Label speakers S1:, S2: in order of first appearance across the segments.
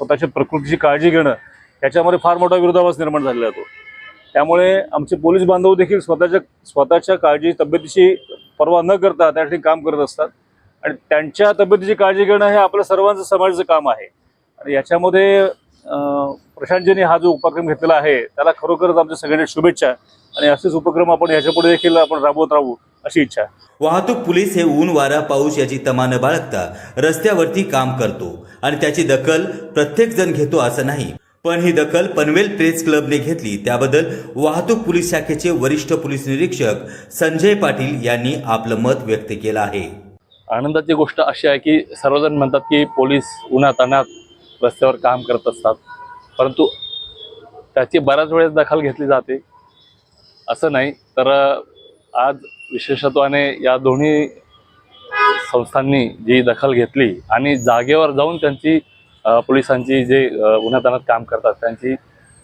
S1: स्वतःच्या प्रकृतीची काळजी घेणं याच्यामध्ये फार मोठा विरोधाभास निर्माण झालेला जातो त्यामुळे आमचे पोलीस बांधव देखील स्वतःच्या स्वतःच्या काळजी तब्येतीची पर्वा न करता त्या ठिकाणी काम करत असतात. आणि त्यांच्या तब्येतीची काळजी घेणं हे आपल्या सर्वांचं समाजाचं काम आहे. आणि याच्यामध्ये प्रशांतजींनी हा जो उपक्रम घेतलेला आहे त्याला खरोखरच आमच्या सगळ्यांच्या शुभेच्छा. आणि असेच उपक्रम आपण याच्यापुढे देखील आपण राबवत राहू अशी इच्छा आहे.
S2: वाहतूक पोलीस हे ऊन वारा पाऊस याची तमा न बाळगता रस्त्यावरती काम करतो आणि त्याची दखल प्रत्येक जण घेतो असं नाही. पण ही दखल पनवेल प्रेस क्लबने घेतली. त्याबद्दल वाहतूक पोलीस शाखेचे वरिष्ठ पोलीस निरीक्षक संजय पाटील यांनी आपलं मत व्यक्त केलं आहे.
S3: आनंदाची गोष्ट अशी आहे की सर्वजण म्हणतात की पोलीस उन्हात अनात रस्त्यावर काम करत असतात. परंतु त्याची बऱ्याच वेळेस दखल घेतली जाते. असं नाही तर आज विशेषत्वाने या दोन्ही संस्थांनी जी दखल घेतली आणि जागेवर जाऊन त्यांची पोलिसांची जे अ, काम करतात त्यांची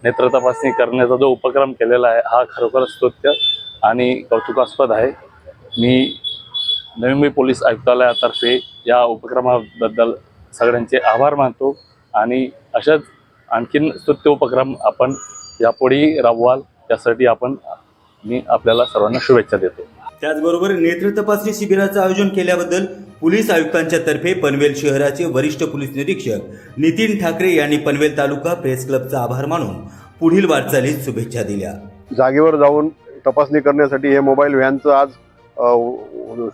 S3: नेत्र तपासणी करण्याचा जो उपक्रम केलेला आहे हा खरोखरच स्तुत्य आणि कौतुकास्पद आहे. मी नवी मुंबई पोलीस आयुक्तालयातर्फे या उपक्रमाबद्दल सगळ्यांचे आभार मानतो आणि अशाच आणखीन स्तुत्य उपक्रम आपण यापुढेही राबवाल यासाठी आपण मी आपल्याला सर्वांना शुभेच्छा देतो.
S2: त्याचबरोबर नेत्र तपासणी शिबिराचं आयोजन केल्याबद्दल पोलीस आयुक्तांच्या तर्फे पनवेल शहराचे वरिष्ठ पोलीस निरीक्षक नितीन ठाकरे यांनी पनवेल तालुका प्रेस क्लबचा आभार मानून पुढील वाटचालीत शुभेच्छा दिल्या.
S4: जागेवर जाऊन तपासणी करण्यासाठी हे मोबाईल व्हॅनचं आज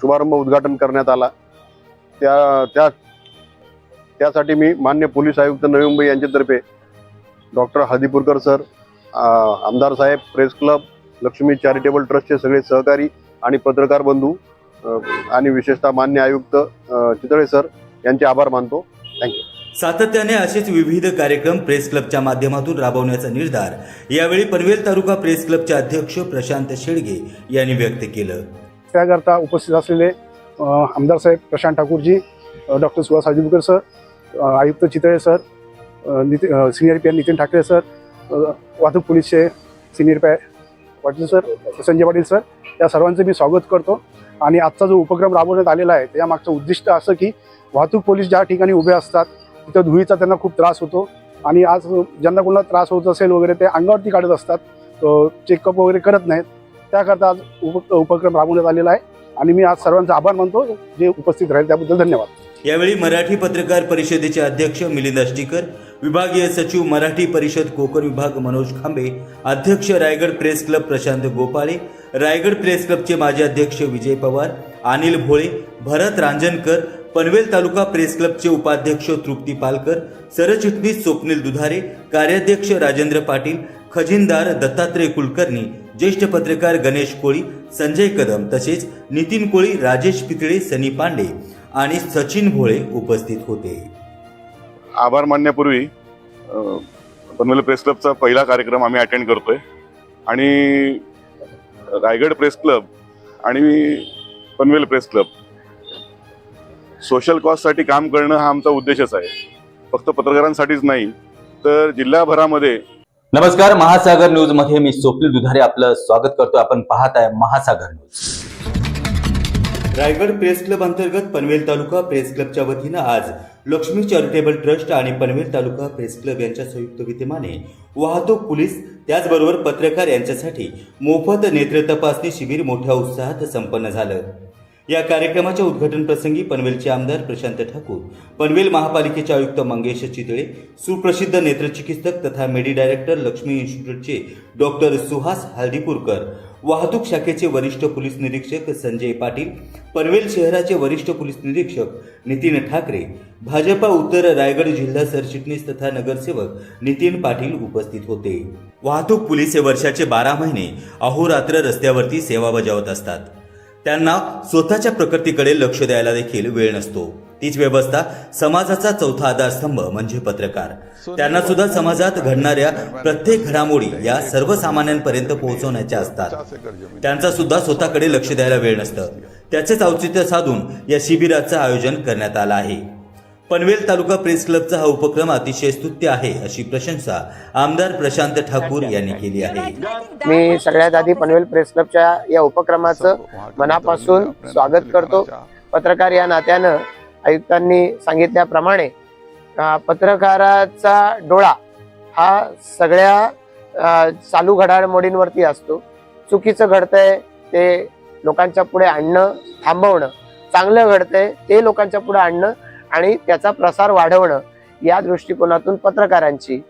S4: शुभारंभ उद्घाटन करण्यात आला. त्या त्या त्यासाठी मी मान्य पोलीस आयुक्त नवी मुंबई यांच्यातर्फे डॉक्टर हळदीपूरकर सर आमदार साहेब प्रेस क्लब लक्ष्मी चॅरिटेबल ट्रस्टचे सगळे सहकारी आणि पत्रकार बंधू आणि विशेषतः मान्य आयुक्त चितळे सर यांचे आभार मानतो. थँक्यू
S2: सातत्याने असेच विविध कार्यक्रम प्रेस क्लबच्या माध्यमातून राबवण्याचा निर्धार. यावेळी पनवेल तालुका प्रेस क्लबचे अध्यक्ष प्रशांत शेडगे यांनी व्यक्त केलं.
S5: त्याकरता उपस्थित असलेले आमदार साहेब प्रशांत ठाकूरजी डॉक्टर सुहास हाजीबुकर सर आयुक्त चितळे सर अ, निती अ, senior P Nitin Thackeray sir वाहतूक पोलीसचे senior P Patil sir Sanjay Patil sir या सर्वांचं मी स्वागत करतो. आणि आजचा जो उपक्रम राबवण्यात आलेला आहे त्या मागचं उद्दिष्ट असं की वाहतूक पोलीस ज्या ठिकाणी उभे असतात तिथं धुळीचा त्यांना खूप त्रास होतो. आणि आज ज्यांना कोणाला त्रास होत असेल वगैरे ते अंगावरती काढत असतात. चेकअप वगैरे करत नाहीत. त्याकरता आज उप उपक्रम राबवण्यात आलेला आहे. आणि मी आज सर्वांचा आभार मानतो. जे उपस्थित राहील त्याबद्दल धन्यवाद.
S2: यावेळी मराठी पत्रकार परिषदेचे अध्यक्ष मिलिंद अष्टीकर विभागीय सचिव मराठी परिषद कोकण विभाग मनोज खांबे अध्यक्ष Raigad press club Prashant Gopale Raigad press क्लबचे माजी अध्यक्ष विजय पवार अनिल भोळे भरत रांजणकर पनवेल तालुका प्रेस क्लबचे उपाध्यक्ष तृप्ती पालकर सरचिटणीस स्वप्नील दुधारे कार्याध्यक्ष राजेंद्र पाटील खजिनदार दत्तात्रय कुलकर्णी ज्येष्ठ पत्रकार गणेश कोळी संजय कदम तसेच नितीन कोळी राजेश पितळे सनी पांडे आणि सचिन भोळे उपस्थित होते.
S6: आभार मानण्यापूर्वी पनवेल प्रेस क्लबचा पहिला कार्यक्रम आम्ही अटेंड करतोय. आणि रायगड प्रेस क्लब आणि पनवेल प्रेस क्लब सोशल कॉजसाठी काम करणं हा आमचा उद्देशच आहे. फक्त पत्रकारांसाठीच नाही तर जिल्हाभरामध्ये
S2: नमस्कार महासागर न्यूजमध्ये मी स्वप्नील दुधारे आपलं स्वागत करतो आपण पाहत आहे महासागर न्यूज. रायगड प्रेस क्लब अंतर्गत पनवेल तालुका प्रेस क्लबच्या वतीनं आज लक्ष्मी चॅरिटेबल ट्रस्ट आणि पनवेल तालुका प्रेस क्लब यांच्या संयुक्त विद्यमाने वाहतूक पोलीस त्याचबरोबर पत्रकार यांच्यासाठी मोफत नेत्र तपासणी शिबिर मोठ्या उत्साहात संपन्न झालं. या कार्यक्रमाच्या उद्घाटन प्रसंगी पनवेलचे आमदार प्रशांत ठाकूर पनवेल महापालिकेचे आयुक्त मंगेश चितळे सुप्रसिद्ध नेत्रचिकित्सक तथा मेडी डायरेक्टर लक्ष्मी इन्स्टिट्यूटचे डॉक्टर सुहास हळदीपूरकर वाहतूक शाखेचे वरिष्ठ पोलीस निरीक्षक संजय पाटील पनवेल शहराचे वरिष्ठ पोलीस निरीक्षक नितीन ठाकरे भाजपा उत्तर रायगड जिल्हा सरचिटणीस तथा नगरसेवक नितीन पाटील उपस्थित होते. वाहतूक पोलीस हे वर्षाचे बारा महिने अहोरात्र रस्त्यावरती सेवा बजावत असतात. त्यांना स्वतःच्या प्रकृतीकडे लक्ष द्यायला देखील वेळ नसतो. तीच व्यवस्था समाजाचा चौथा आधारस्तंभ म्हणजे पत्रकार. त्यांना सुद्धा समाजात घडणाऱ्या प्रत्येक घडामोडी या सर्वसामान्यांपर्यंत पोहोचवण्याच्या असतात. त्यांचा सुद्धा स्वतःकडे लक्ष द्यायला वेळ नसतं. त्याचेच औचित्य साधून या शिबिराचं आयोजन करण्यात आलं आहे. पनवेल तालुका प्रेस क्लबचा हा उपक्रम अतिशय स्तुत्य आहे अशी प्रशंसा आमदार प्रशांत ठाकूर यांनी केली आहे.
S7: मी सगळ्यात आधी पनवेल प्रेस क्लबच्या या उपक्रमाचं मनापासून स्वागत करतो. पत्रकार या नात्यानं आयुक्तांनी सांगितल्याप्रमाणे पत्रकाराचा डोळा हा सगळ्या चालू घडामोडींवरती असतो. चुकीचं घडतंय ते लोकांच्या पुढे आणणं थांबवणं. चांगलं घडतंय ते लोकांच्या पुढे आणणं आणि त्याचा प्रसार वाढवणं या दृष्टिकोनातून पत्रकारांची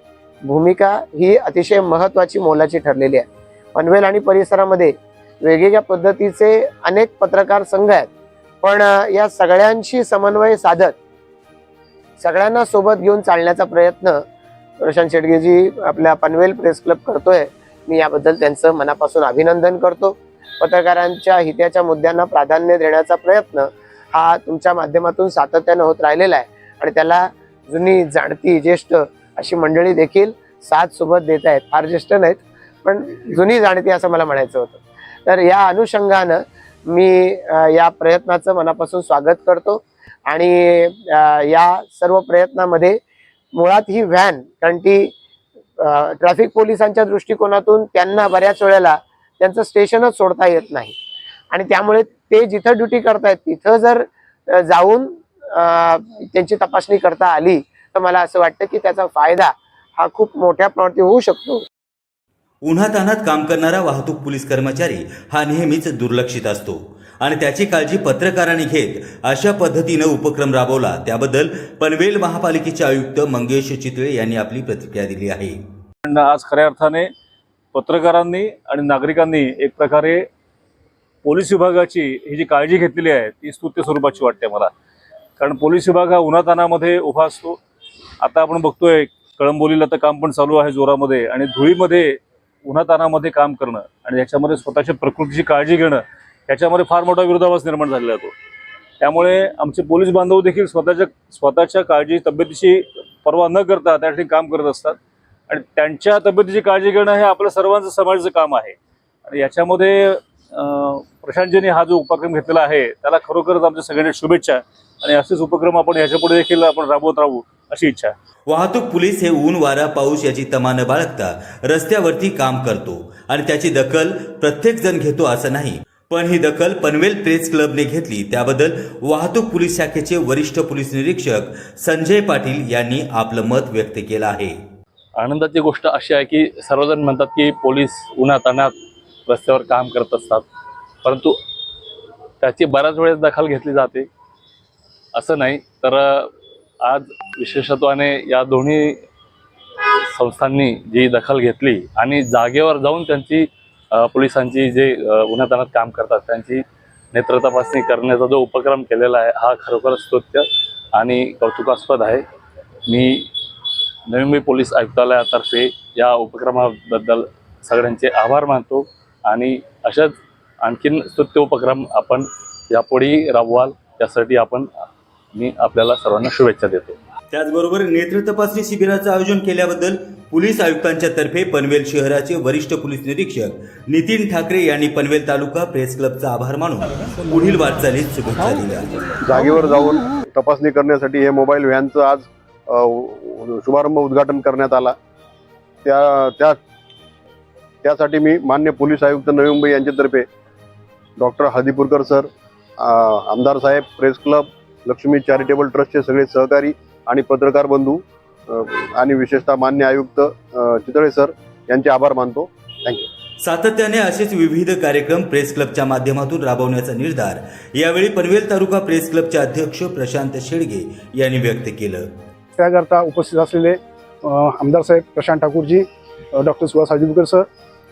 S7: भूमिका ही अतिशय महत्वाची मोलाची ठरलेली आहे. पनवेल आणि परिसरामध्ये वेगवेगळ्या पद्धतीचे अनेक पत्रकार संघ आहेत. पण या सगळ्यांशी समन्वय साधत सगळ्यांना सोबत घेऊन चालण्याचा प्रयत्न प्रशांत शेडगेजी आपल्या पनवेल प्रेस क्लब करतोय. मी याबद्दल त्यांचं मनापासून अभिनंदन करतो. पत्रकारांच्या हिताच्या मुद्द्यांना प्राधान्य देण्याचा प्रयत्न हा तुमच्या माध्यमातून सातत्यानं होत राहिलेला आहे. आणि त्याला जुनी जाणती ज्येष्ठ अशी मंडळी देखील साथ सोबत देत आहेत. फार ज्येष्ठ नाहीत पण जुनी जाणती असं मला म्हणायचं होतं. तर या अनुषंगानं मी या प्रयत्नाचं मनापासून स्वागत करतो. आणि या सर्व प्रयत्नामध्ये मुळात ही व्हॅन कारण ती ट्रॅफिक पोलिसांच्या दृष्टिकोनातून त्यांना बऱ्याच वेळेला त्यांचं स्टेशनच सोडता येत नाही. आणि त्यामुळे ते जिथं ड्युटी करतायत तिथं जर जाऊन त्यांची तपासणी करता आली तर मला असं वाटतं की त्याचा फायदा हा खूप मोठ्या प्रमाणात होऊ शकतो.
S2: उन्हातान्हात काम करणारा वाहतूक पोलीस कर्मचारी हा नेहमीच दुर्लक्षित असतो. आणि त्याची काळजी पत्रकारांनी घेत अशा पद्धतीनं उपक्रम राबवला त्याबद्दल पनवेल महापालिकेचे आयुक्त मंगेश चितळे यांनी आपली प्रतिक्रिया दिली आहे.
S1: पण आज खऱ्या अर्थाने पत्रकारांनी आणि नागरिकांनी एक प्रकारे पोलीस विभागाची ही जी काळजी घेतलेली आहे ती स्तुत्य स्वरूपाची वाटते मला. कारण पोलीस विभाग हा उन्हातानामध्ये उभा असतो. आता आपण बघतोय कळंबोलीला तर काम पण चालू आहे जोरामध्ये आणि धुळीमध्ये उन्हातानामध्ये काम करणं आणि याच्यामध्ये स्वतःच्या प्रकृतीची काळजी घेणं याच्यामध्ये फार मोठा विरोधाभास निर्माण झालेला होतो त्यामुळे आमचे पोलीस बांधव देखील स्वतःच्या स्वतःच्या काळजी तब्येतीची पर्वा न करता त्या ठिकाणी काम करत असतात. आणि त्यांच्या तब्येतीची काळजी घेणं हे आपलं सर्वांचं समाजाचं काम आहे. आणि याच्यामध्ये प्रशांतजींनी हा जो उपक्रम घेतलेला आहे त्याला खरोखरच आमच्या सगळ्यांच्या शुभेच्छा आणि असेच उपक्रम आपण ह्याच्यापुढे देखील आपण राबवत राहू अशी इच्छा
S2: वाहतूक पोलीस हे ऊन वारा पाऊस याची तमा न बाळगता रस्त्यावरती काम करतो आणि त्याची दखल प्रत्येक जण घेतो असं नाही. पण ही दखल पनवेल प्रेस क्लबने घेतली. त्याबद्दल वाहतूक पोलीस शाखेचे वरिष्ठ पोलीस निरीक्षक संजय पाटील यांनी आपलं मत व्यक्त केलं आहे.
S3: आनंदाची गोष्ट अशी आहे की सर्वजण म्हणतात की पोलीस उन्हातान्हात रस्त्यावर काम करत असतात. परंतु त्याची बऱ्याच वेळेस दखल घेतली जाते. असं नाही तर आज विशेषत्वाने या दोन्ही संस्थांनी जी दखल घेतली आणि जागेवर जाऊन त्यांची पोलिसांची जे अ, उन्हातान्हात काम करतात त्यांची नेत्र तपासणी करण्याचा जो उपक्रम केलेला आहे हा खरोखर स्तुत्य आणि कौतुकास्पद आहे. मी नवी मुंबई पोलीस आयुक्तालयातर्फे या उपक्रमाबद्दल सगळ्यांचे आभार मानतो. आणि अशाच आणखीन स्तुत्य उपक्रम आपण यापुढेही राबवाल यासाठी आपण मी आपल्याला सर्वांना शुभेच्छा देतो.
S2: त्याचबरोबर नेत्र तपासणी शिबिराचं आयोजन केल्याबद्दल पोलीस आयुक्तांच्या तर्फे पनवेल शहराचे वरिष्ठ पोलीस निरीक्षक नितीन ठाकरे यांनी पनवेल तालुका प्रेस क्लबचा आभार मानून पुढील वाटचालीत शुभेच्छा दिल्या.
S4: जागेवर जाऊन तपासणी करण्यासाठी हे मोबाईल व्हॅनचं आज शुभारंभ उद्घाटन करण्यात आला. त्या त्या त्यासाठी मी मान्य पोलीस आयुक्त नवी मुंबई यांच्यातर्फे डॉक्टर हदीपूरकर सर आमदार साहेब प्रेस क्लब लक्ष्मी चॅरिटेबल ट्रस्टचे सगळे सहकारी आणि पत्रकार बंधू आणि विशेषतः मान्य आयुक्त चितळे सर यांचे आभार मानतो. थँक्यू
S2: सातत्याने असेच विविध कार्यक्रम प्रेस क्लबच्या माध्यमातून राबवण्याचा निर्धार. यावेळी पनवेल तालुका प्रेस क्लबचे अध्यक्ष प्रशांत शेडगे यांनी व्यक्त केलं.
S5: त्याकरता उपस्थित असलेले आमदार साहेब प्रशांत ठाकूरजी डॉक्टर सुहास हाजीबुकर सर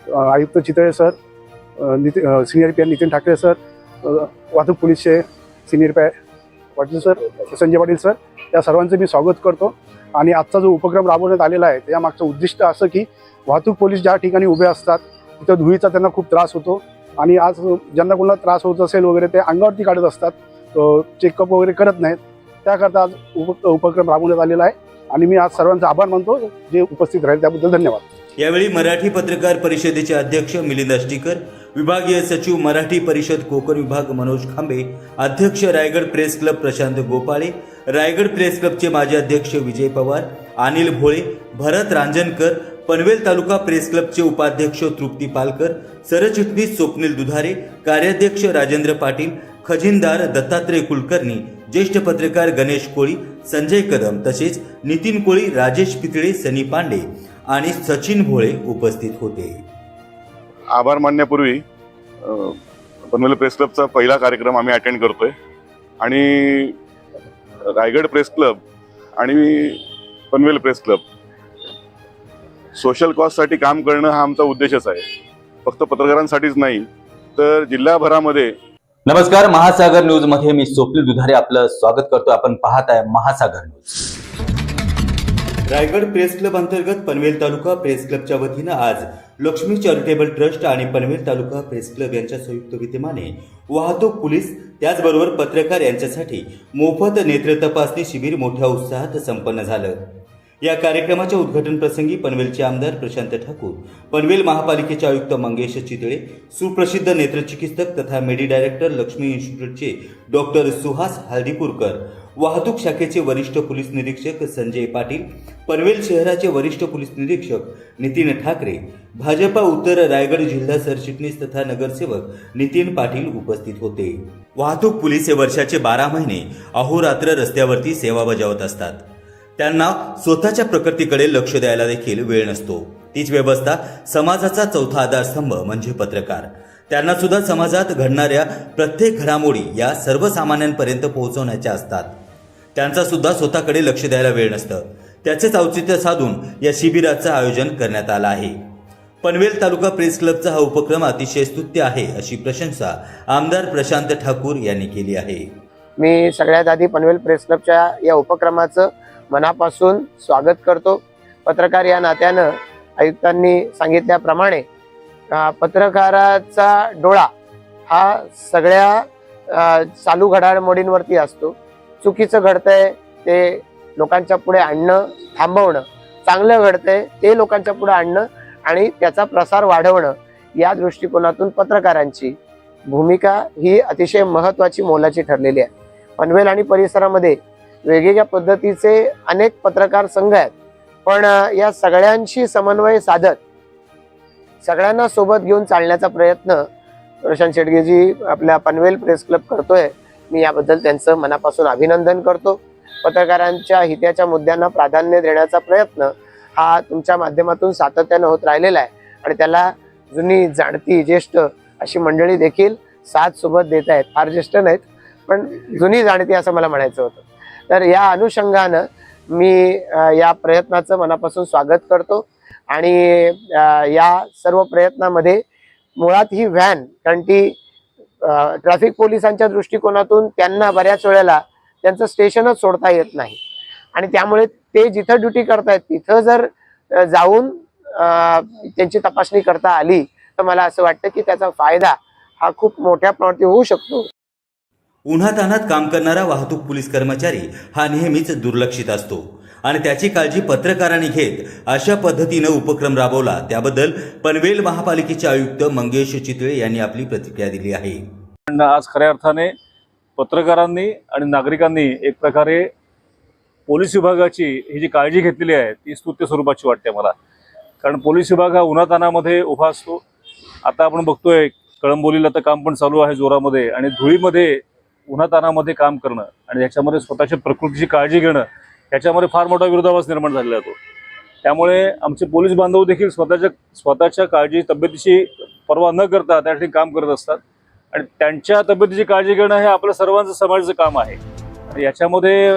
S5: आयुक्त Chitale sir Nitin senior P Nitin Thackeray sir वाहतूक पोलीसचे senior P Patil sir Sanjay Patil sir या सर्वांचं मी स्वागत करतो. आणि आजचा जो उपक्रम राबवण्यात आलेला आहे त्यामागचं उद्दिष्ट असं की वाहतूक पोलीस ज्या ठिकाणी उभे असतात तिथं धुळीचा त्यांना खूप त्रास होतो. आणि आज ज्यांना कोणाला त्रास होत असेल वगैरे ते अंगावरती काढत असतात. चेकअप वगैरे करत नाहीत. त्याकरता आज उप उपक्रम राबवण्यात आलेला आहे. आणि मी आज सर्वांचा आभार मानतो. जे उपस्थित राहील त्याबद्दल धन्यवाद.
S2: यावेळी मराठी पत्रकार परिषदेचे अध्यक्ष मिलिंद अष्टीकर विभागीय सचिव मराठी परिषद कोकण विभाग मनोज खांबे अध्यक्ष Raigad press club Prashant Gopale Raigad press क्लबचे माजी अध्यक्ष विजय पवार अनिल भोळे भरत रांजणकर पनवेल तालुका प्रेस क्लबचे उपाध्यक्ष तृप्ती पालकर सरचिटणीस स्वप्नील दुधारे कार्याध्यक्ष राजेंद्र पाटील खजिनदार दत्तात्रय कुलकर्णी ज्येष्ठ पत्रकार गणेश कोळी संजय कदम तसेच नितीन कोळी राजेश पितळे सनी पांडे. आणि सचिन भोळे उपस्थित होते.
S6: आभार मानण्यापूर्वी पनवेल प्रेस क्लबचा पहिला कार्यक्रम आम्ही अटेंड करतोय. आणि रायगड प्रेस क्लब आणि पनवेल प्रेस क्लब सोशल कॉजसाठी काम करणं हा आमचा उद्देशच आहे. फक्त पत्रकारांसाठीच नाही तर जिल्हाभरामध्ये
S2: नमस्कार महासागर न्यूजमध्ये मी स्वप्नील दुधारे आपलं स्वागत करतो आपण पाहत आहे महासागर न्यूज. रायगड प्रेस क्लब अंतर्गत पनवेल तालुका प्रेस क्लबच्या वतीनं आज लक्ष्मी चॅरिटेबल ट्रस्ट आणि पनवेल तालुका प्रेस क्लब यांच्या संयुक्त विद्यमाने वाहतूक पोलीस त्याचबरोबर पत्रकार यांच्यासाठी मोफत नेत्र तपासणी शिबिर मोठ्या उत्साहात संपन्न झालं. या कार्यक्रमाच्या उद्घाटन प्रसंगी पनवेलचे आमदार प्रशांत ठाकूर पनवेल महापालिकेचे आयुक्त मंगेश चितळे सुप्रसिद्ध नेत्रचिकित्सक तथा मेडी डायरेक्टर लक्ष्मी इन्स्टिट्यूटचे डॉक्टर सुहास हळदीपूरकर वाहतूक शाखेचे वरिष्ठ पोलीस निरीक्षक संजय पाटील पनवेल शहराचे वरिष्ठ पोलीस निरीक्षक नितीन ठाकरे भाजपा उत्तर रायगड जिल्हा सरचिटणीस तथा नगरसेवक नितीन पाटील उपस्थित होते. वाहतूक पोलीस हे वर्षाचे बारा महिने अहोरात्र रस्त्यावरती सेवा बजावत असतात. त्यांना स्वतःच्या प्रकृतीकडे लक्ष द्यायला देखील वेळ नसतो. तीच व्यवस्था समाजाचा चौथा आधारस्तंभ म्हणजे पत्रकार. त्यांना सुद्धा समाजात घडणाऱ्या प्रत्येक घडामोडी या सर्वसामान्यांपर्यंत पोहोचवण्याच्या असतात. त्यांचा सुद्धा स्वतःकडे लक्ष द्यायला वेळ नसतं. त्याचेच औचित्य साधून या शिबिराचं आयोजन करण्यात आलं आहे. पनवेल तालुका प्रेस क्लबचा हा उपक्रम अतिशय स्तुत्य आहे अशी प्रशंसा आमदार प्रशांत ठाकूर यांनी केली आहे.
S7: मी सगळ्यात आधी पनवेल प्रेस क्लबच्या या उपक्रमाचं मनापासून स्वागत करतो. पत्रकार या नात्यानं आयुक्तांनी सांगितल्याप्रमाणे पत्रकाराचा डोळा हा सगळ्या चालू घडामोडींवरती असतो. चुकीचं घडतंय ते लोकांच्या पुढे आणणं थांबवणं चांगलं घडतंय ते लोकांच्या पुढे आणणं आणि त्याचा प्रसार वाढवणं या दृष्टिकोनातून पत्रकारांची भूमिका ही अतिशय महत्वाची मोलाची ठरलेली आहे. पनवेल आणि परिसरामध्ये वेगवेगळ्या पद्धतीचे अनेक पत्रकार संघ आहेत. पण या सगळ्यांशी समन्वय साधत सगळ्यांना सोबत घेऊन चालण्याचा प्रयत्न प्रशांत शेडगेजी आपल्या पनवेल प्रेस क्लब करतोय. मी याबद्दल त्यांचं मनापासून अभिनंदन करतो. पत्रकारांच्या हिताच्या मुद्द्यांना प्राधान्य देण्याचा प्रयत्न हा तुमच्या माध्यमातून सातत्यानं होत राहिलेला आहे आणि त्याला जुनी जाणती ज्येष्ठ अशी मंडळी देखील साथ सोबत देत आहेत. फार ज्येष्ठ नाहीत पण जुनी जाणती असं मला म्हणायचं होतं. तर या अनुषंगानं मी या प्रयत्नाचं मनापासून स्वागत करतो. आणि या सर्व प्रयत्नामध्ये मुळात ही व्हॅन कारण ती ट्रॅफिक पोलिसांच्या दृष्टिकोनातून त्यांना बऱ्याच वेळेला त्यांचं स्टेशनच सोडता येत नाही. आणि त्यामुळे ते जिथं ड्युटी करतायत तिथं जर जाऊन त्यांची तपासणी करता आली तर मला असं वाटतं की त्याचा फायदा हा खूप मोठ्या प्रमाणात होऊ शकतो.
S2: उन्हातान्हात काम करणारा वाहतूक पोलीस कर्मचारी हा नेहमीच दुर्लक्षित असतो. आणि त्याची काळजी पत्रकारांनी घेत अशा पद्धतीनं उपक्रम राबवला. त्याबद्दल पनवेल महापालिकेचे आयुक्त मंगेश चितळे यांनी आपली प्रतिक्रिया दिली आहे.
S1: पण आज खऱ्या अर्थाने पत्रकारांनी आणि नागरिकांनी एक प्रकारे पोलीस विभागाची ही जी काळजी घेतलेली आहे ती स्तुत्य स्वरूपाची वाटते मला. कारण पोलीस विभाग हा उन्हातानामध्ये उभा असतो. आता आपण बघतोय कळंबोलीला तर काम पण चालू आहे जोरामध्ये आणि धुळीमध्ये उन्हातानामध्ये काम करणं आणि याच्यामध्ये स्वतःच्या प्रकृतीची काळजी घेणं याच्यामध्ये फार मोठा विरोधाभास निर्माण झालेला होतो त्यामुळे आमचे पोलीस बांधव देखील स्वतःच्या स्वतःच्या काळजी तब्येतीची पर्वा न करता त्या ठिकाणी काम करत असतात. आणि त्यांच्या तब्येतीची काळजी घेणं हे आपल्या सर्वांचं समाजाचं काम आहे. आणि याच्यामध्ये